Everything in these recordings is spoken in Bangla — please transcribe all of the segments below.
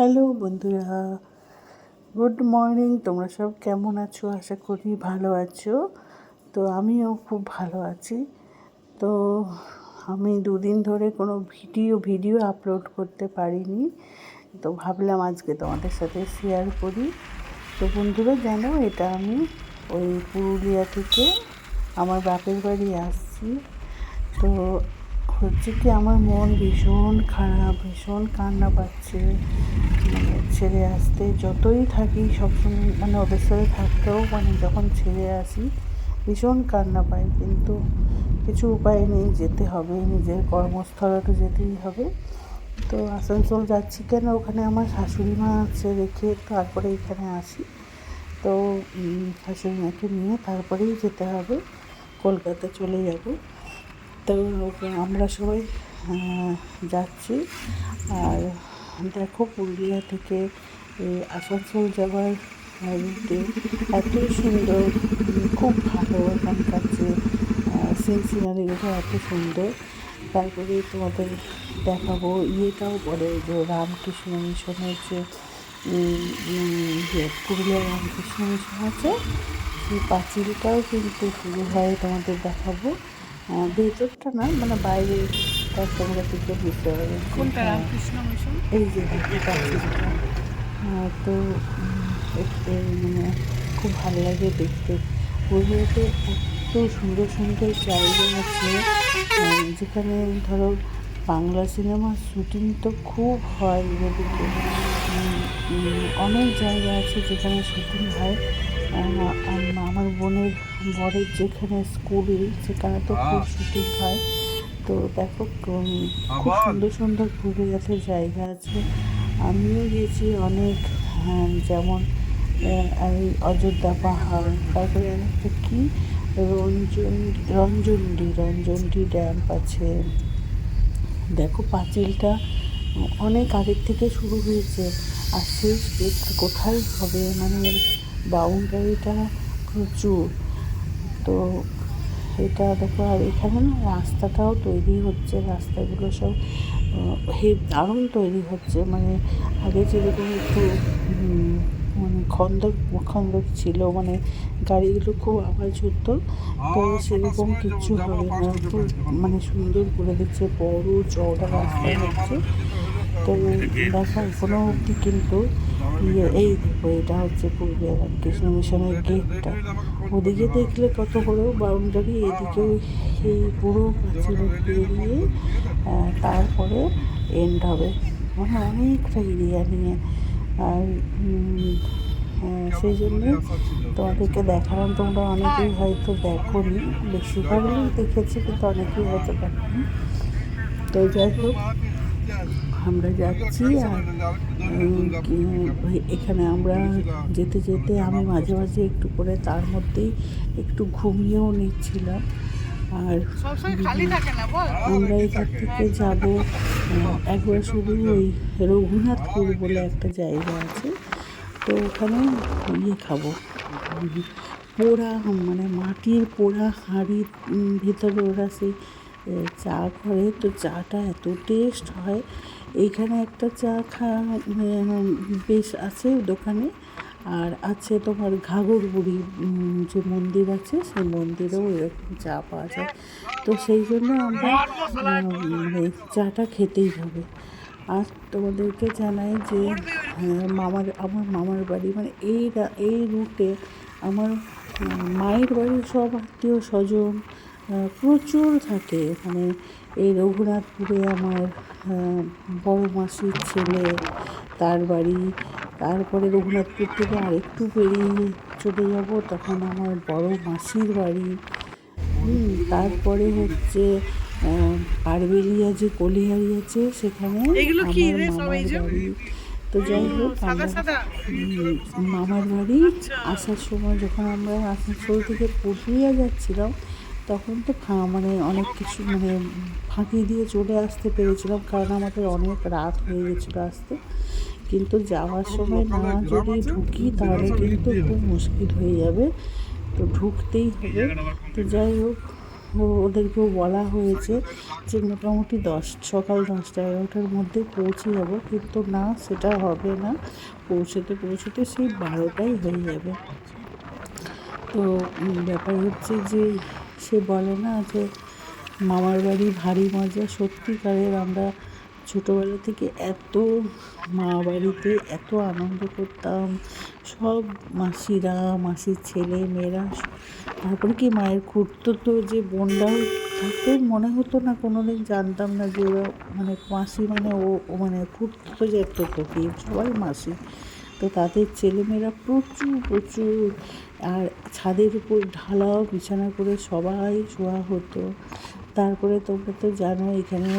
হ্যালো বন্ধুরা, গুড মর্নিং। তোমরা সব কেমন আছো? আশা করি ভালো আছো। তো আমিও খুব ভালো আছি। তো আমি দুদিন ধরে কোনো ভিডিও ভিডিও আপলোড করতে পারিনি। তো ভাবলাম আজকে তোমাদের সাথে শেয়ার করি। তো বন্ধুরা, জানো, এটা আমি ওই পুরুলিয়া থেকে আমার বাপের বাড়ি আসছি। তো হচ্ছে কি আমার মন ভীষণ খারাপ, ভীষণ কান্না পাচ্ছে। মানে ছেড়ে আসতে যতই থাকি, সবসময় মানে ওদের সাথে থাকতেও মানে যখন ছেড়ে আসি, ভীষণ কান্না পাই। কিন্তু কিছু উপায় নেই, যেতে হবে, নিজের কর্মস্থলে তো যেতেই হবে। তো আসানসোল যাচ্ছি কেন? ওখানে আমার শাশুড়ি মা আছে রেখে তারপরে এখানে আসি। তো শাশুড়ি মাকে নিয়ে তারপরেই যেতে হবে। কলকাতা চলে যাব। তো আমরা সবাই যাচ্ছি। আর দেখো পুরুলিয়া থেকে আসানসোল যাওয়ার রুটে এত সুন্দর, খুব ভালো এখানকার যে সিন সিনারিগুলো এত সুন্দর। তারপরে তোমাদের দেখাবো, ইয়েটাও বলে যে রামকৃষ্ণ মিশনের যে পুরুলিয়া রামকৃষ্ণ মিশন আছে, সেই পাঁচিলটাও কিন্তু শুরু হয় তোমাদের দেখাবো। ভেতরটা না মানে বাইরে তোমরা থেকে বুঝতে পারবে কোনটা? রামকৃষ্ণ মিশন? এই যে পাঁচিলটা তো মানে খুব ভালো লাগে দেখতে। পুরুলিয়াতে এত সুন্দর সুন্দর জায়গা আছে যেখানে ধরো বাংলা সিনেমার শুটিং তো খুব হয় এদিকে অনেক জায়গা আছে যেখানে শুটিং হয়। আমার বোনের বরের যেখানে স্কুল সেখানে তো খুব শুটিং হয়। তো দেখো খুব সুন্দর সুন্দর পুরুলিয়াতে জায়গা আছে। আমিও গেছি অনেক যেমন এই অযোধ্যা পাহাড় তারপরে একটা কী? রঞ্জন রঞ্জনডি রঞ্জনডি ড্যাম আছে। দেখো পাঁচিলটা অনেক আগের থেকে শুরু হয়েছে আর শেষ কোথায় হবে? মানে বাউন্ডারিটা প্রচুর। তো এটা দেখো আর এখানে না রাস্তাটাও তৈরি হচ্ছে রাস্তাগুলো সব হে দারুণ তৈরি হচ্ছে। মানে আগে যেরকম একটু মানে খন্দক খন্দক ছিল মানে গাড়িগুলো খুব আওয়াজ হতো তো সেরকম কিছু হবে না। খুব মানে সুন্দর করে দিচ্ছে বড় চওড়া রাস্তা হচ্ছে। তো দেখো এখনও অবধি কিন্তু ইয়ে এই দেখো, এটা হচ্ছে পুরুলিয়া রামকৃষ্ণ মিশনের গেটটা। ওদিকে দেখলে কত বড় বাউন্ডারি, এদিকে এই পুরো পাঁচিল পেরিয়ে তারপরে এন্ড হবে। মানে অনেকটা এরিয়া নিয়ে। আর সেই জন্য তোমাদেরকে দেখালাম, তোমরা অনেকেই হয়তো দেখো নি বেশিরভাগই দেখেছি, কিন্তু অনেকেই হয়তো দেখো তো যাই হোক আমরা যাচ্ছি আর এখানে আমরা যেতে যেতে আমি মাঝে মাঝে একটু করে তার মধ্যেই একটু ঘুমিয়েও নিচ্ছিলাম। আর আমরা এখান থেকে যাব একবার শুধু ওই রঘুনাথপুর বলে একটা জায়গা আছে। তো ওখানে ইয়ে খাব। পোড়া মানে মাটির পোড়া হাঁড়ির ভিতরে ওরা সেই চা করে। তো চাটা এত টেস্ট হয় এইখানে একটা চা খা বেশ আছে দোকানে। আর আছে তোমার ঘাগর বুড়ি যে মন্দির আছে, সেই মন্দিরেও এরকম চা পাওয়া যায়। তো সেই জন্য আমরা মানে চাটা খেতেই হবে। আর তোমাদেরকে জানাই যে মামার, আমার মামার বাড়ি মানে এই এই রুটে আমার মায়ের বাড়ির সব আত্মীয় স্বজন প্রচুর থাকে। মানে এই রঘুনাথপুরে আমার বড় মাসির ছেলে তার বাড়ি। তারপরে রঘুনাথপুর থেকে আরেকটু পেরিয়ে চলে যাব তখন আমার বড় মাসির বাড়ি। তারপরে হচ্ছে পারবেলিয়া যে কলিহারি আছে সেখানে তো যাই হোক মামার বাড়ি। আসার সময় যখন আমরা আসানসোল থেকে পুরুলিয়া যাচ্ছিলাম তখন তো মানে অনেক কিছু মানে ফাঁকি দিয়ে চলে আসতে পেরেছিলাম, কারণ আমাদের অনেক রাত হয়ে গেছিল আসতে। কিন্তু যাওয়ার সময় না যদি ঢুকি, তাহলে কিন্তু খুব মুশকিল হয়ে যাবে। তো ঢুকতেই হবে। তো যাই হোক ওদেরকেও বলা হয়েছে যে মোটামুটি দশ, সকাল দশটা, এগারোটার মধ্যে পৌঁছে যাব। কিন্তু না, সেটা হবে না। পৌঁছতে পৌঁছতে সেই বারোটাই হয়ে যাবে। তো ব্যাপার হচ্ছে যে সে বলে না যে, মামার বাড়ি ভারী মজা। সত্যিকারের আমরা ছোটোবেলা থেকে এত মা বাড়িতে এত আনন্দ করতাম। সব মাসিরা, মাসির ছেলে, মেয়েরা, তারপরে কি মায়ের খুঁড়তো তো যে বোনরাও থাকতো মনে হতো না কোনো দিন জানতাম না যে ওরা মানে মাসি মানে ও মানে খুঁড়তো তো কি সবাই মাসি। তো তাদের ছেলেমেয়েরা প্রচুর প্রচুর। আর ছাদের উপর ঢালাও বিছানা করে সবাই শোয়া হতো। তারপরে তোমরা তো জানো, এখানে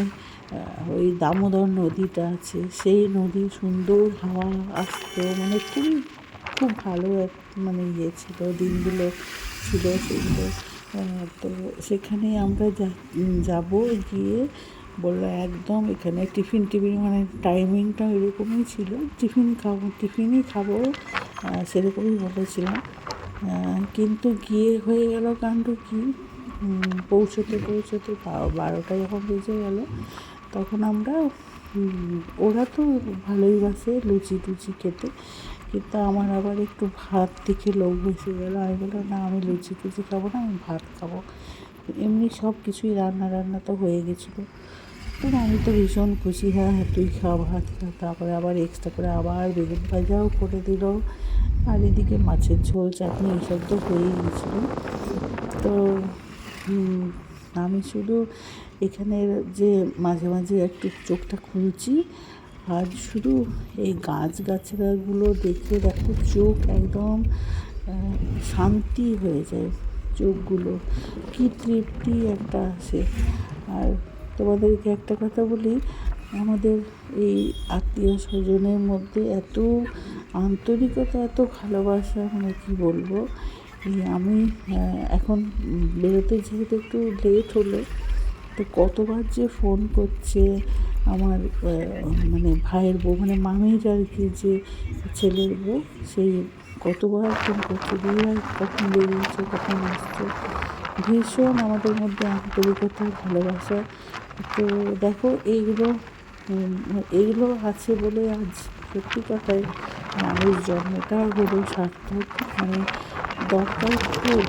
ওই দামোদর নদীটা আছে। সেই নদী সুন্দর হাওয়া আসতো। মানে খুবই, খুব ভালো এক মানে ইয়ে ছিল, দিনগুলো ছিল সেগুলো তো সেখানে আমরা যাব গিয়ে বলল, একদম, এখানে টিফিন টিফিন মানে টাইমিংটা এরকমই ছিল। টিফিন খাব, টিফিনই খাব সেরকমই বলেছিলাম। কিন্তু গিয়ে হয়ে গেল কাণ্ড কি? পৌঁছতে পৌঁছতে বারোটা যখন বেজে গেল, তখন আমরা ওরা তো ভালোই বাসে, লুচি টুচি খেতে। কিন্তু আমার আবার একটু ভাত দেখে লোক বসে গেল। আমি বললাম, না, আমি লুচি টুচি খাব না, আমি ভাত খাব। এমনি সব কিছুই রান্না রান্না তো হয়ে গেছিল। তো আমি তো ভীষণ খুশি। হ্যাঁ হ্যাঁ তুই খা ভাত খা। তারপরে আবার এক্সট্রা করে আবার বেগুন ভাজাও করে দিল। আর এদিকে মাছের ঝোল, চাটনি, এইসব তো হয়েই গেছিল তো আমি শুধু এখানের যে মাঝে মাঝে একটু চোখটা খুলছি। আর শুধু এই গাছ গাছড়াগুলো দেখে দেখো, চোখ একদম শান্তি হয়ে যায় চোখগুলো। কী তৃপ্তি একটা আসে আর তোমাদেরকে একটা কথা বলি, আমাদের এই আত্মীয় স্বজনের মধ্যে এত আন্তরিকতা, এত ভালোবাসা মানে কি বলব? আমি এখন বেরোতে যেহেতু একটু লেট হলো, তো কতবার যে ফোন করছে আমার মানে ভাইয়ের বউ মানে মামির আর কি যে ছেলের বউ, সেই কতবার ফোন করছে দিদিভাই কখন বেরিয়েছে, কখন আসছে। ভীষণ আমাদের মধ্যে আন্তরিকতা, ভালোবাসা। তো দেখো, এইগুলো এইগুলো আছে বলে আজ সত্যি কথায় মানুষ জন্মটা হলো সার্থক। মানে দরকার খুব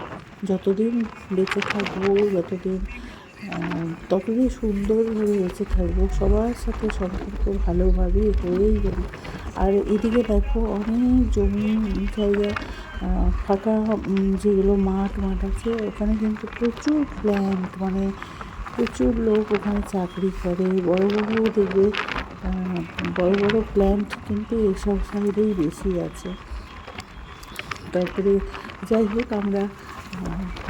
যতদিন বেঁচে থাকব, যতদিন ততদিন সুন্দরভাবে বেঁচে থাকব, সবার সাথে সম্পর্ক ভালোভাবে হয়েই গেল। আর এদিকে দেখো, অনেক জমি জায়গা ফাঁকা যেগুলো মাঠ মাঠ আছে, ওখানে কিন্তু প্রচুর প্ল্যান্ট মানে প্রচুর লোক ওখানে চাকরি করে, বড় বড় দেখবে বড় বড় প্ল্যান্ট কিন্তু এইসব সাইডেই বেশি আছে। তারপরে যাই হোক আমরা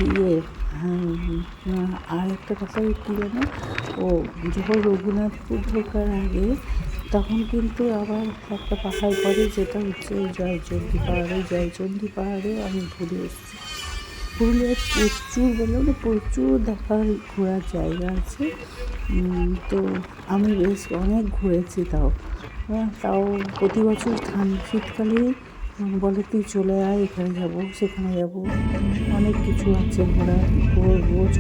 ইয়ে আর একটা কথা কী জানো? ও, যখন রঘুনাথপুর ঢোকার আগে, তখন কিন্তু আবার একটা পাহাড় পরে যেটা হচ্ছে জয়চণ্ডী পাহাড়ে জয়চণ্ডী পাহাড়ে আমি ঘুরে এসেছি। পুরুলিয়ায় প্রচুর বলে না প্রচুর দেখার ঘোরার জায়গা আছে। তো আমি বেশ অনেক ঘুরেছি তাও। হ্যাঁ তাও প্রতি বছর ঠান্ডা শীতকালে উম, বলে তুই চলে আয় এখানে যাব সেখানে যাব। অনেক কিছু আছে ঘোরা ঘুরবো চ।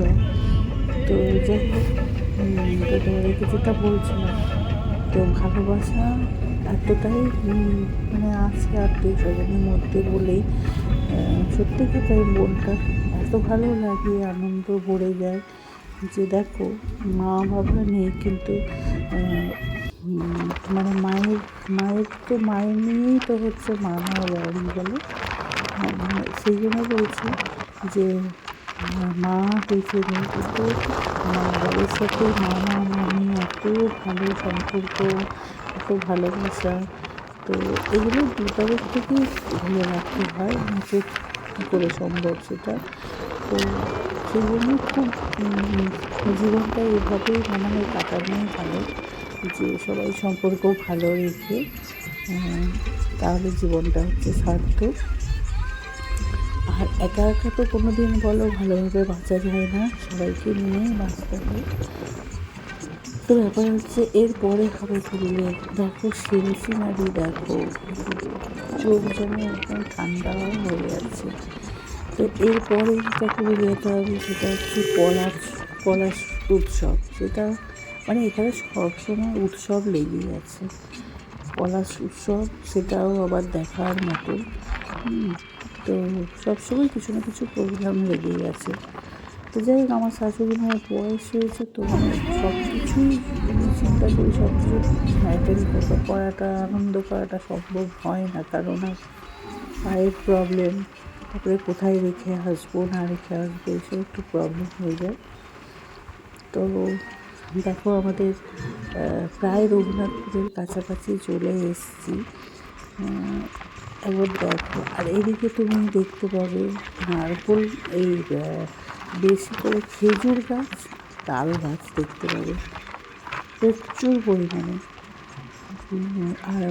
তো যাই হোক তো তোমাদেরকে বলছিলাম। তো ভালোবাসা এতটাই মানে আছে আত্মীয় স্বজনের মধ্যে বলেই সত্যি কথাই মনটা এত ভালো লাগে আনন্দ ভরে যায় যে দেখো মা বাবা নেই কিন্তু মানে মায়ের মায়ের তো মায়ের নিয়েই তো হচ্ছে মামা বাড়ি বলে। হ্যাঁ, সেই জন্য বলছি যে মা বেঁচে নেই কিন্তু মা বাবার সাথে মা মামা মামি এত ভালো সম্পর্ক এত ভালোবাসা তো এগুলো দুতরফ থেকেই ধরে রাখতে হয় নিচে কী করে সম্ভব সেটা? তো সেই জন্য খুব জীবনটা এভাবেই মনে হয় কাটানোই ভালো যে সবাই সম্পর্ক ভালো রেখে তাহলে জীবনটা হচ্ছে সার্থক। আর একা একা তো কোনো দিন বলো ভালোভাবে বাঁচা যায় না, সবাইকে নিয়েই বাঁচতে হয়। তো ব্যাপার হচ্ছে এরপরে হবে পুরুলিয়া। দেখো সিনারি দেখো? চোখ যেন একদম ঠান্ডা হয়ে যাচ্ছে তো এরপরে যেটা করে যেতে হবে সেটা হচ্ছে পলাশ পলাশ উৎসব। সেটা মানে এখানে সবসময় উৎসব লেগেই আছে। পলাশ উৎসব সেটাও আবার দেখার মতো। তো সবসময় কিছু না কিছু প্রোগ্রাম লেগেই আছে। তো যাই হোক, আমার শাশুড়ি মায়ের বয়স হয়েছে, তো সব কিছুই চিন্তা করি সব কিছু অ্যাটেন্ড করতে করাটা আনন্দ করাটা সম্ভব হয় না। কারণ পায়ের প্রবলেম তারপরে কোথায় রেখে আসব না রেখে আসব এসব একটু প্রবলেম হয়ে যায়। তো দেখো আমাদের প্রায় রঘুনাথপুরের কাছাকাছি চলে এসেছি। আহ, একবার দেখো আর এদিকে তুমি দেখতে পাবে নারকোল এই বেশি করে খেজুর গাছ তাল গাছ দেখতে পাবে। প্রচুর পরিমাণে। আর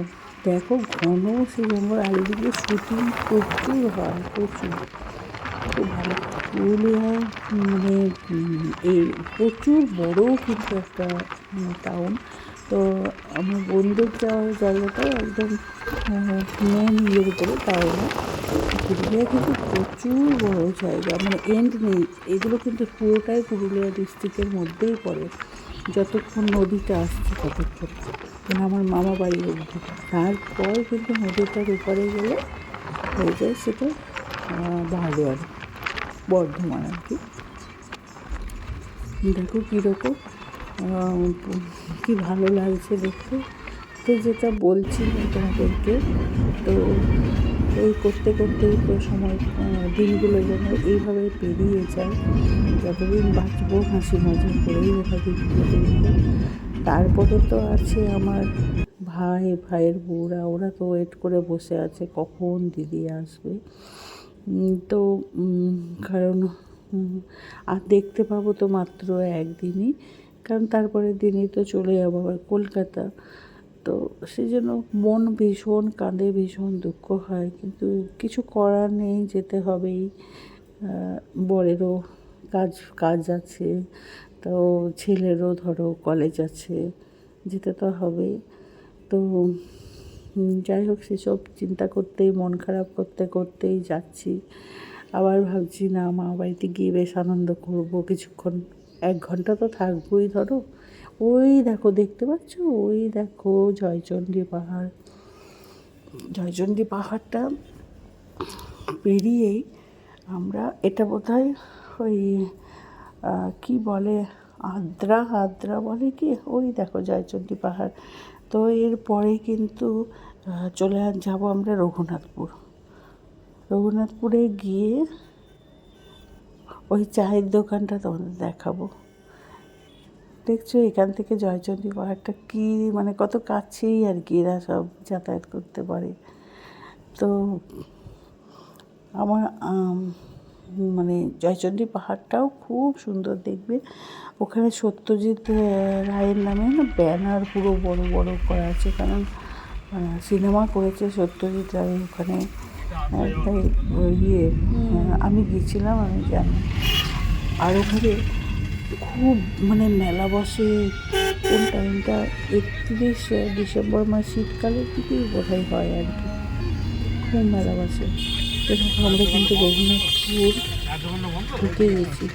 দেখো ঘন সেই জঙ্গল এদিকে শুটিং প্রচুর হয়, প্রচুর। খুব ভালো। পুরুলিয়া মানে এই প্রচুর বড় কিন্তু একটা টাউন তো আমার বন্ধুর যাওয়ার জায়গাটাও একদম মেন ইয়ের উপরে টাউনে পুরুলিয়া কিন্তু প্রচুর বড় জায়গা মানে এন্ড নেই। এগুলো কিন্তু পুরোটাই পুরুলিয়া ডিস্ট্রিক্টের মধ্যেই পড়ে। যতক্ষণ নদীটা আসছে ততক্ষণ। মানে আমার মামা বাড়ির অবধি তারপর কিন্তু নদীটার উপরে গেলে হয়ে যায় সেটা আহ, বারোয়ারি বর্ধমান আর কি। দেখো কীরকম কী ভালো লাগছে দেখতে। তো যেটা বলছি তোমাদেরকে তো এই করতে করতেই তো সময় দিনগুলো যেন এইভাবে পেরিয়ে যায়। যতদিন বাঁচবো হাসি মজা করেই পেরিয়ে তারপরে তো আছে আমার ভাই, ভাইয়ের বউরা। ওরা তো ওয়েট করে বসে আছে কখন দিদি আসবে। তো কারণ আর দেখতে পাবো তো মাত্র একদিনই। কারণ তারপরের দিনই তো চলে যাব আবার কলকাতা। তো সেই জন্য মন ভীষণ কাঁদে ভীষণ দুঃখ হয়। কিন্তু কিছু করার নেই, যেতে হবেই। বরেরও কাজ কাজ আছে। তো ছেলেরও ধরো কলেজ আছে, যেতে তো হবেই। তো যাই হোক, সেসব চিন্তা করতেই, মন খারাপ করতে, করতেই যাচ্ছি। আবার ভাবছি, না, মা বাড়িতে গিয়ে বেশ আনন্দ করব। কিছুক্ষণ, এক ঘণ্টা তো থাকবোই ধরো। ওই দেখো দেখতে পাচ্ছ? ওই দেখো জয়চণ্ডী পাহাড়। জয়চণ্ডী পাহাড়টা পেরিয়েই আমরা এটা বোধহয় ওই আহ, কি বলে আদ্রা আদ্রা বলে কি? ওই দেখো জয়চণ্ডী পাহাড়। তো এরপরে কিন্তু চলে যাব আমরা রঘুনাথপুর। রঘুনাথপুরে গিয়ে ওই চায়ের দোকানটা তোমাদের দেখাবো। দেখছ এখান থেকে জয়চণ্ডী পাহাড়টা কি মানে কত কাছেই আর কি এরা সব যাতায়াত করতে পারে। তো আমার মানে জয়চণ্ডী পাহাড়টাও খুব সুন্দর দেখবে। ওখানে সত্যজিৎ রায়ের নামে না ব্যানার পুরো বড় বড় করা আছে, কারণ সিনেমা করেছে সত্যজিৎ রায় ওখানে। ইয়ে আমি গেছিলাম আমি জানি। আর ওখানে খুব মানে মেলা বসে। কোন টাইমটা একত্রিশ ডিসেম্বর মাস শীতকালের দিকেই বোধহয় হয় আর কি। খুব মেলা বসে। আমরা কিন্তু রঘুনাথপুর ঢুকে গেছি।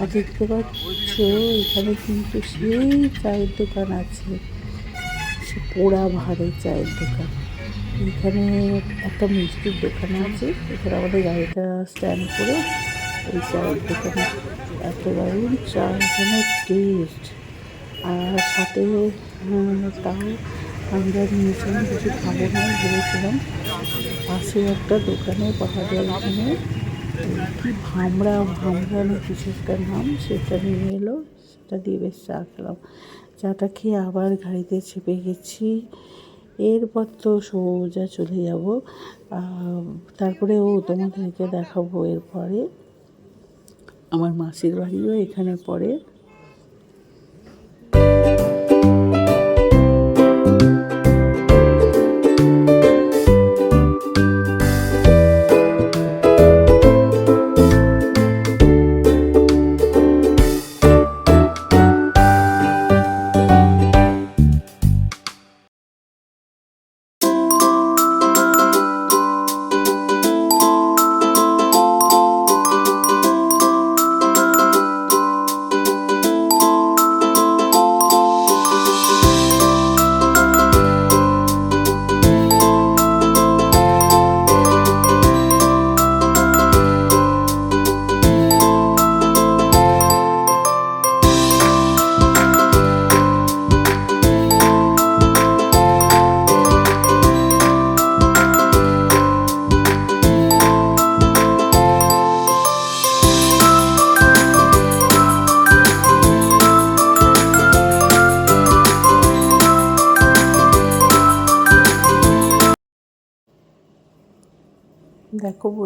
আর দেখতে পাচ্ছ, এখানে কিন্তু সেই চায়ের দোকান আছে। সে পোড়া ভাড়ে চায়ের দোকান। এখানে একটা মিষ্টির দোকান আছে। এখানে আমাদের গাড়িটা স্ট্যান্ড করে ওই চায়ের দোকানে। এত দারুণ চা এখানে টেস্ট আর সাথে নিয়েছিলাম, কিছু খাব না পাশে একটা দোকানে পাওয়া যায় এখানে। ভামড়া ভামড়া না নাম, সেটা নিয়ে এলো, সেটা দিয়ে বেশ চা খেলাম। চাটা খেয়ে আবার গাড়িতে চেপে গেছি। এরপর তো সোজা চলে যাব। তারপরে ও তোমাদেরকে দেখাবো এরপরে। আমার মাসির বাড়িও এখানে পড়ে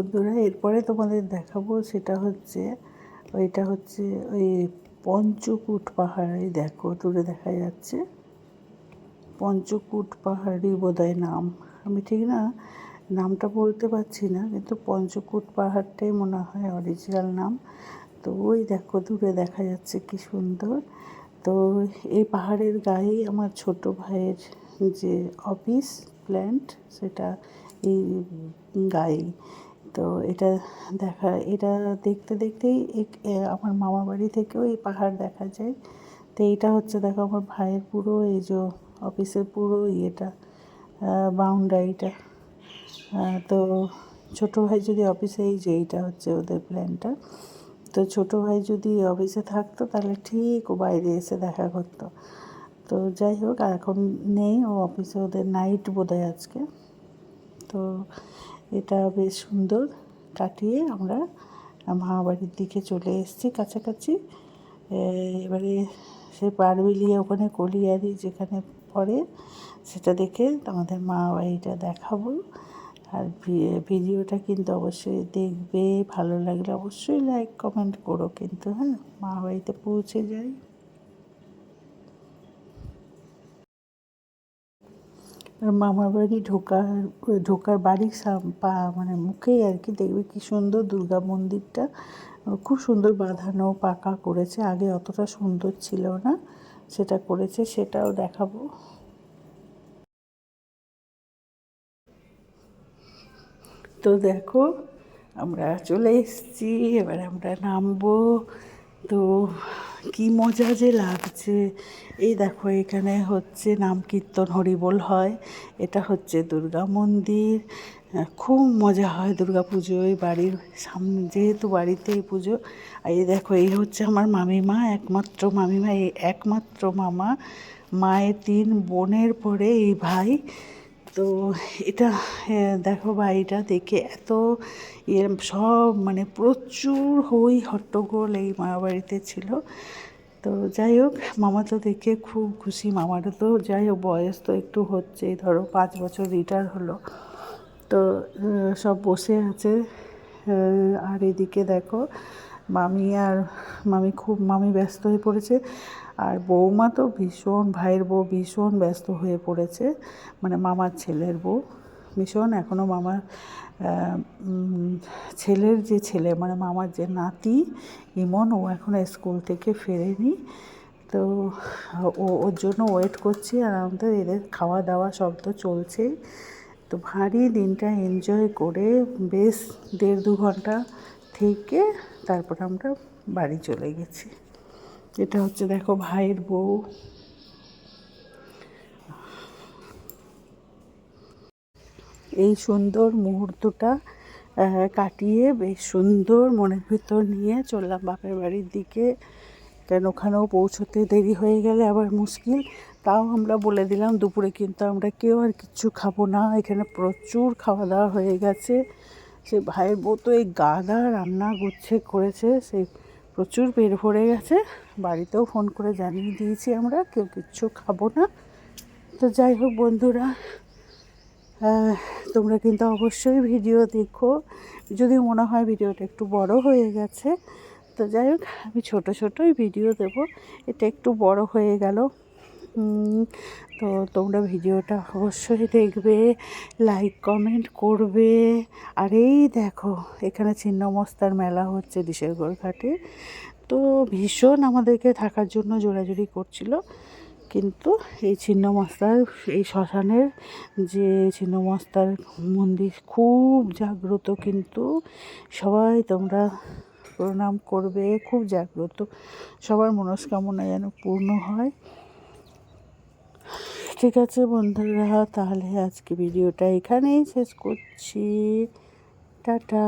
বন্ধুরা, এরপরে তোমাদের দেখাবো সেটা হচ্ছে, ওইটা হচ্ছে ওই পঞ্চকুট পাহাড়ি, দেখো দূরে দেখা যাচ্ছে। পঞ্চকুট পাহাড়ি বোধহয় নাম। আমি ঠিক না, নামটা বলতে পারছি না, কিন্তু পঞ্চকুট পাহাড়টাই মনে হয় অরিজিনাল নাম। তো ওই দেখো দূরে দেখা যাচ্ছে কি সুন্দর। তো এই পাহাড়ের গায়েই আমার ছোট ভাইয়ের যে অফিস প্ল্যান্ট সেটা এই গায়েই। তো এটা দেখা, এটা দেখতে দেখতেই এক- আমার মামা বাড়ি থেকেও এই পাহাড় দেখা যায়। তো এইটা হচ্ছে দেখো আমার ভাইয়ের পুরো এই যে অফিসের পুরো ইয়েটা বাউন্ডারিটা তো ছোটো ভাই যদি অফিসে, এই যে এইটা হচ্ছে ওদের প্ল্যানটা তো ছোটো ভাই যদি অফিসে থাকতো, তাহলে ঠিক ও বাইরে এসে দেখা করতো। তো যাই হোক এখন নেই, ও অফিসে ওদের নাইট বোধহয় আজকে। তো এটা বেশ সুন্দর কাটিয়ে আমরা মামা বাড়ির দিকে চলে এসেছি কাছাকাছি। এবারে সে পারবিলিয়া ওখানে কলিয়ারি যেখানে পড়ে, সেটা দেখে আমাদের মা বাড়িটা দেখাবো। আর ভিডিওটা কিন্তু অবশ্যই দেখবে, ভালো লাগলে অবশ্যই লাইক কমেন্ট করো কিন্তু হ্যাঁ? মা বাড়িতে পৌঁছে যাই। মামার বাড়ি ঢোকার ঢোকার বাড়ির পা মানে মুখেই আর কি দেখবে কি সুন্দর দুর্গা মন্দিরটা। খুব সুন্দর বাঁধানো পাকা করেছে, আগে অতটা সুন্দর ছিল না। সেটা করেছে, সেটাও দেখাবো। তো দেখো, আমরা চলে এসেছি, এবার আমরা নামবো। তো কি মজা যে লাগছে। এই দেখো, এখানে হচ্ছে নাম কীর্তন হরিবোল হয়। এটা হচ্ছে দুর্গা মন্দির। খুব মজা হয় দুর্গা পুজোয় বাড়ির সামনে যেহেতু বাড়িতে এই পুজো। আর এই দেখো, এই হচ্ছে আমার মামিমা, একমাত্র মামিমা। এই একমাত্র মামা, মায়ের তিন বোনের পরে এই ভাই। তো এটা হ্যাঁ, দেখো বাড়িটা দেখে এত ইয়ে সব মানে প্রচুর হই হট্টগোল এই মামা বাড়িতে ছিল। তো যাই হোক মামা তো দেখে খুব খুশি মামারও তো যাই হোক বয়স তো একটু হচ্ছে ধরো পাঁচ বছর রিটায়ার হলো। তো সব বসে আছে। আর এদিকে দেখো মামি আর মামি খুব মামি ব্যস্ত হয়ে পড়েছে। আর বৌমা তো ভীষণ, ভাইয়ের বউ ভীষণ ব্যস্ত হয়ে পড়েছে মানে মামার ছেলের বউ। ভীষণ এখনও মামার ছেলের যে ছেলে মানে মামার যে নাতি ইমন, ও এখনও স্কুল থেকে ফেরেনি। তো ও, ওর জন্য ওয়েট করছি, আর আমাদের এদের খাওয়া দাওয়া সব তো চলছেই। তো ভারী দিনটা এনজয় করে বেশ দেড় দু ঘণ্টা থেকে তারপর আমরা বাড়ি চলে গেছি। এটা হচ্ছে দেখো ভাইয়ের বউ। এই সুন্দর মুহূর্তটা কাটিয়ে বেশ সুন্দর মনের ভিতর নিয়ে চললাম বাপের বাড়ির দিকে। কেন ওখানেও পৌঁছতে দেরি হয়ে গেলে আবার মুশকিল? তাও আমরা বলে দিলাম, দুপুরে কিন্তু আমরা কেউ আর কিচ্ছু খাব না। এখানে প্রচুর খাওয়া দাওয়া হয়ে গেছে। সে ভাইয়ের বউ তো এই গাদা রান্না গুচ্ছে করেছে সেই প্রচুর পেট ভরে গেছে। বাড়িতেও ফোন করে জানিয়ে দিয়েছি আমরা, কেউ কিচ্ছু খাব না। তো যাই হোক বন্ধুরা তোমরা কিন্তু অবশ্যই ভিডিও দেখো। যদি মনে হয় ভিডিওটা একটু বড় হয়ে গেছে, তো যাই হোক, আমি ছোটো ছোটোই ভিডিও দেব। এটা একটু বড় হয়ে গেল। তো তোমরা ভিডিওটা অবশ্যই দেখবে লাইক কমেন্ট করবে। আর এই দেখো, এখানে ছিন্নমস্তার মেলা হচ্ছে ডিসেরগড় ঘাটে। তো ভীষণ আমাদেরকে থাকার জন্য জোরাজুরি করছিল। কিন্তু এই ছিন্নমস্তার, এই শ্মশানের যে ছিন্নমস্তার মন্দির খুব জাগ্রত কিন্তু সবাই তোমরা প্রণাম করবে, খুব জাগ্রত। সবার মনস্কামনা যেন পূর্ণ হয়। ঠিক আছে বন্ধুরা তাহলে আজকে ভিডিওটা এখানেই শেষ করছি। টাটা।